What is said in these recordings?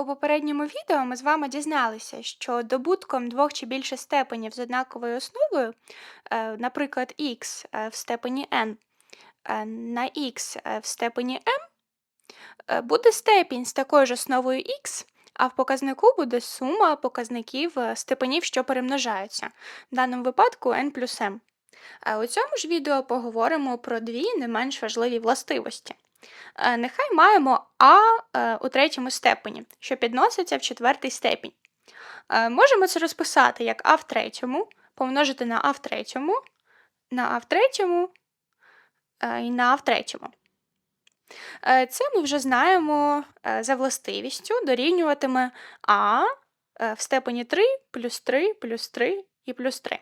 У попередньому відео ми з вами дізналися, що добутком двох чи більше степенів з однаковою основою, е, наприклад, х е, в степені n е, на е, в степені m, буде степінь з такою ж основою х, а в показнику буде сума показників степенів, що перемножаються, в даному випадку n плюс m. У цьому ж відео поговоримо про дві не менш важливі властивості. Нехай маємо а е, у третьому степені, що підноситься в четвертий степінь. Е, Можемо це розписати як а в третьому, помножити на а в третьому, на а в третьому е, і на а в третьому. Це ми вже знаємо за властивістю дорівнюватиме а в степені 3 плюс 3 плюс 3 і плюс 3.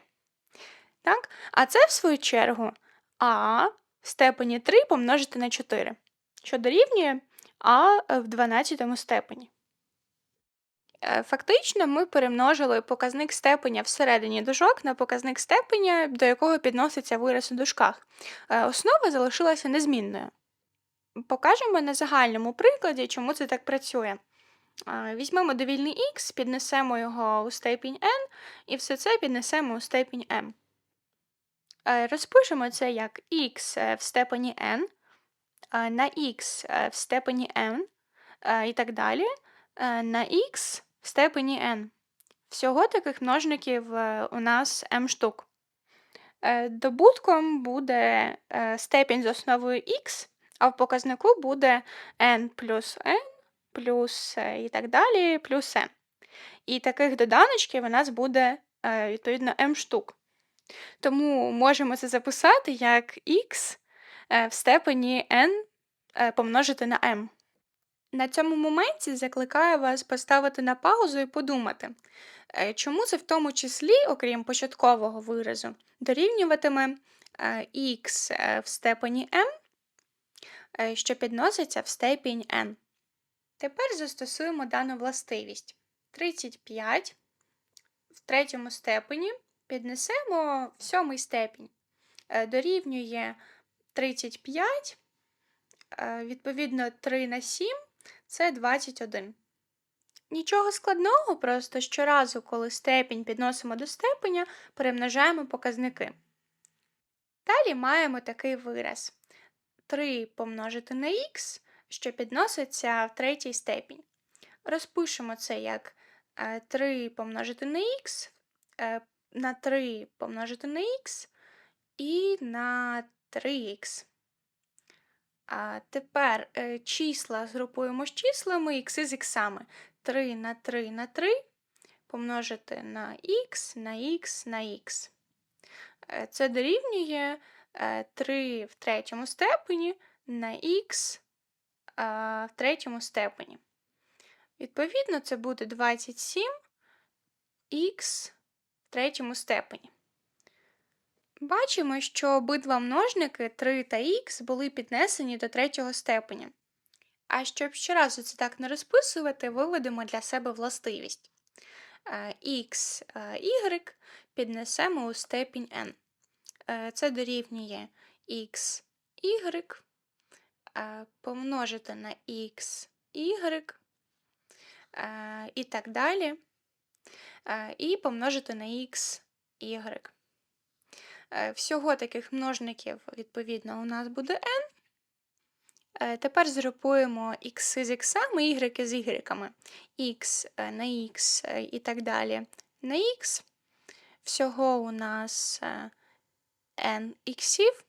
Так? А це, в свою чергу, а в степені 3 помножити на 4, що дорівнює а в 12 степені. Е, Фактично, ми перемножили показник степеня всередині дужок на показник степеня, до якого підноситься вираз у дужках. Е, Основа залишилася незмінною. Покажемо на загальному прикладі, чому це так працює. Е, Візьмемо довільний х, піднесемо його у степінь n, і все це піднесемо у степінь m. Е, Розпишемо це як е, в степені n, е, на х е, в степені е, і так далі, е, на х в степені n. Всього таких множників у нас m штук. Добутком буде степінь з основою х, а в показнику буде n плюс n плюс і так далі, плюс n. І таких доданочків у нас буде відповідно m штук. Тому можемо це записати як е, в степені n е, помножити на m. На цьому моменті закликаю вас поставити на паузу і подумати, е, чому це в тому числі, окрім початкового виразу, дорівнюватиме е, е, в степені m, е, що підноситься в степінь n. Тепер застосуємо дану властивість. 35 в третьому степені піднесемо в сьомий степінь. Е, Дорівнює 35, е, відповідно 3 на 7 це 21. Нічого складного, просто щоразу, коли степінь підносимо до степеня, перемножаємо показники. Далі маємо такий вираз 3 помножити на х, що підноситься в третій степінь. Розпишемо це як е, 3 помножити на х, е, на 3 помножити на х і на 3х. А тепер е, числа згрупуємо з числами, ікси з іксами. 3 на 3 на 3 помножити на х, на х, на х. Е, Це дорівнює е, 3 в третьому степені на х в третьому степені. Відповідно, це буде 27 х в третьому степені. Бачимо, що обидва множники 3 та х були піднесені до третього степеня. А щоб щоразу це так не розписувати, виведемо для себе властивість. Е, х е, y піднесемо у степінь n. Е, Це дорівнює х y е, помножити на х y е, і так далі, е, і помножити на х y. Е, Всього таких множників, відповідно, у нас буде n. Е, Тепер згрупуємо x з x, y з y. x е, на x і так далі на x. Всього у нас n іксів,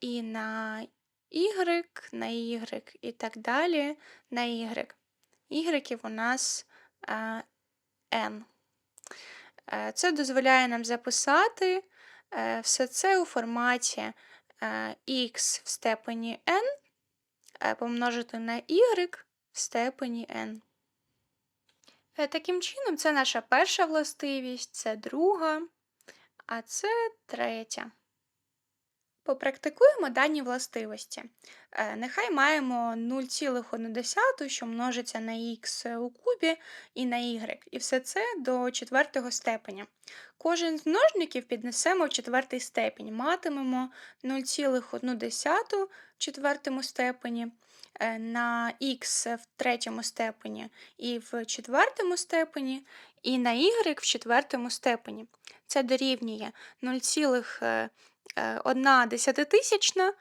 і на y, на y і так далі на y. Y у нас n. Це дозволяє нам записати все це у форматі е, x в степені n е, помножити на y в степені n. Е, Таким чином, це наша перша властивість, це друга, а це третя. Попрактикуємо дані властивості. Е, Нехай маємо 0,1, що множиться на х у кубі і на y, і все це до четвертого степеня. Кожен з множників піднесемо в четвертий степінь. Матимемо 0,1 в четвертому степені, е, на х в третьому степені і в четвертому степені, і на y в четвертому степені. Це дорівнює 0,1 1 десятитисячна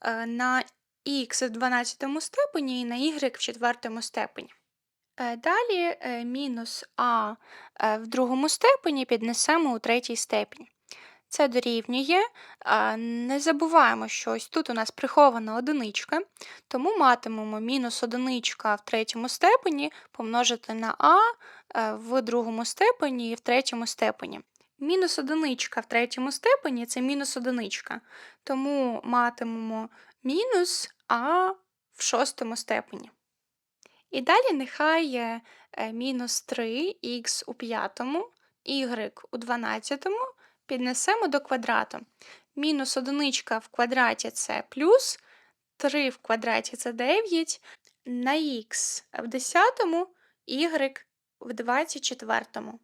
е, на х в 12 степені і на y в четвертому степені. Е, Далі е, мінус а е, в другому степені піднесемо у третій степені. Це дорівнює. Не забуваємо, що ось тут у нас прихована одиничка, тому матимемо мінус одиничка в третьому степені помножити на а е, в другому степені і в третьому степені. Мінус одиничка в третьому степені це мінус одиничка, тому матимемо мінус а в шостому степені. І далі нехай е, мінус 3х у п'ятому, y у дванадцятому піднесемо до квадрату. Мінус одиничка в квадраті це плюс, 3 в квадраті це 9, на х в десятому, y в двадцять четвертому.